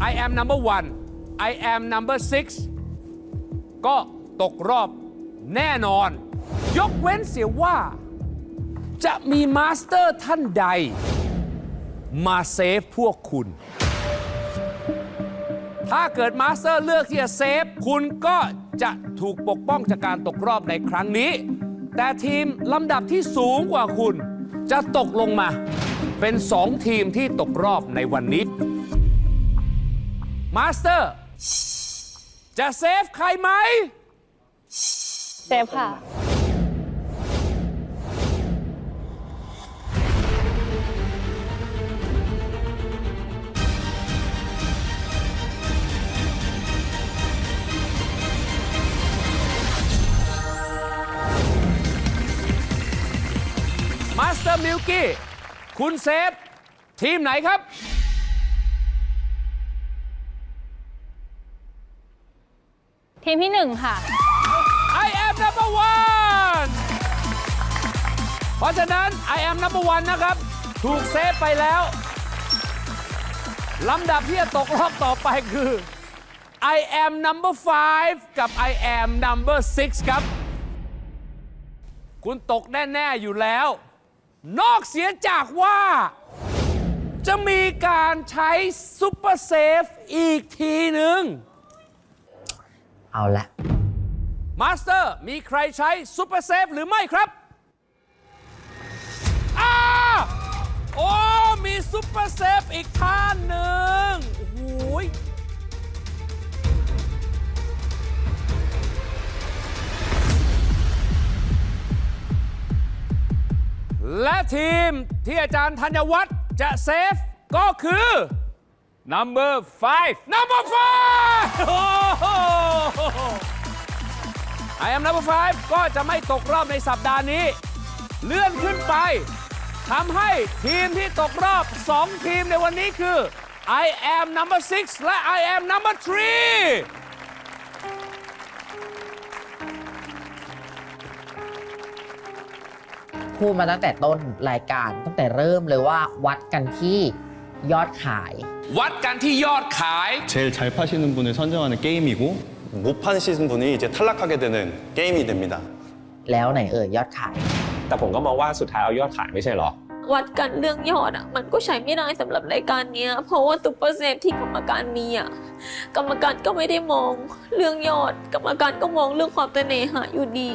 I am number one I am number six ก็ตกรอบแน่นอน ยกเว้นเสียว่า จะมีมาสเตอร์ท่านใด มาเซฟพวกคุณ ถ้าเกิดมาสเตอร์เลือกที่จะเซฟ คุณก็จะถูกปกป้องจากการตกรอบในครั้งนี้ แต่ทีมลำดับที่สูงกว่าคุณ จะตกลงมา เป็นสองทีมที่ตกรอบในวันนี้ มาสเตอร์ จะเซฟใครไหม เซฟค่ะ มาสเตอร์มิลกี้ คุณเซฟ ทีมไหนครับ ทีมที่หนึ่งค่ะ I am number one เพราะฉะนั้น I am number one นะครับ ถูกเซฟไปแล้วลำดับที่จะตกรอบต่อไปคือ I am number five กับ I am number six ครับ คุณตกแน่ ๆ อยู่แล้ว นอกเสียจากว่า จะมีการใช้ซุปเปอร์เซฟอีกทีหนึ่ง เอาละมาสเตอร์มีใครใช้ซุปเปอร์เซฟหรือไม่ครับอ้าโอ้ มีซุปเปอร์เซฟอีกท่านหนึ่งโอ้โหยและทีมที่อาจารย์ธัญวัฒน์จะเซฟก็คือ number five number five โอ้โห I am number five ก็จะไม่ตกรอบในสัปดาห์นี้ เลื่อนขึ้นไปทำให้ทีมที่ตกรอบ 2 ทีมในวันนี้คือ I am number six และ I am number three พูดมาตั้งแต่ต้นรายการตั้งแต่เริ่มเลยว่าวัดกันที่ยอดขาย วัดกันที่ยอดขาย 제일 잘 파시는 분을 선정하는 게임이고 못 파시는 분이 이제 탈락하게 되는 게임이 됩니다. แล้วไหนเอ่ยยอดขาย แต่ผมก็มองว่าสุดท้ายเอายอดขายไม่ใช่หรอ วัดกันเรื่องยอดอ่ะ มันก็ใช้ไม่ได้สำหรับรายการเนี้ย เพราะว่าซุปเปอร์เซฟที่กรรมการมีอ่ะ กรรมการก็ไม่ได้มองเรื่องยอด กรรมการก็มองเรื่องความเสน่หาอยู่ดี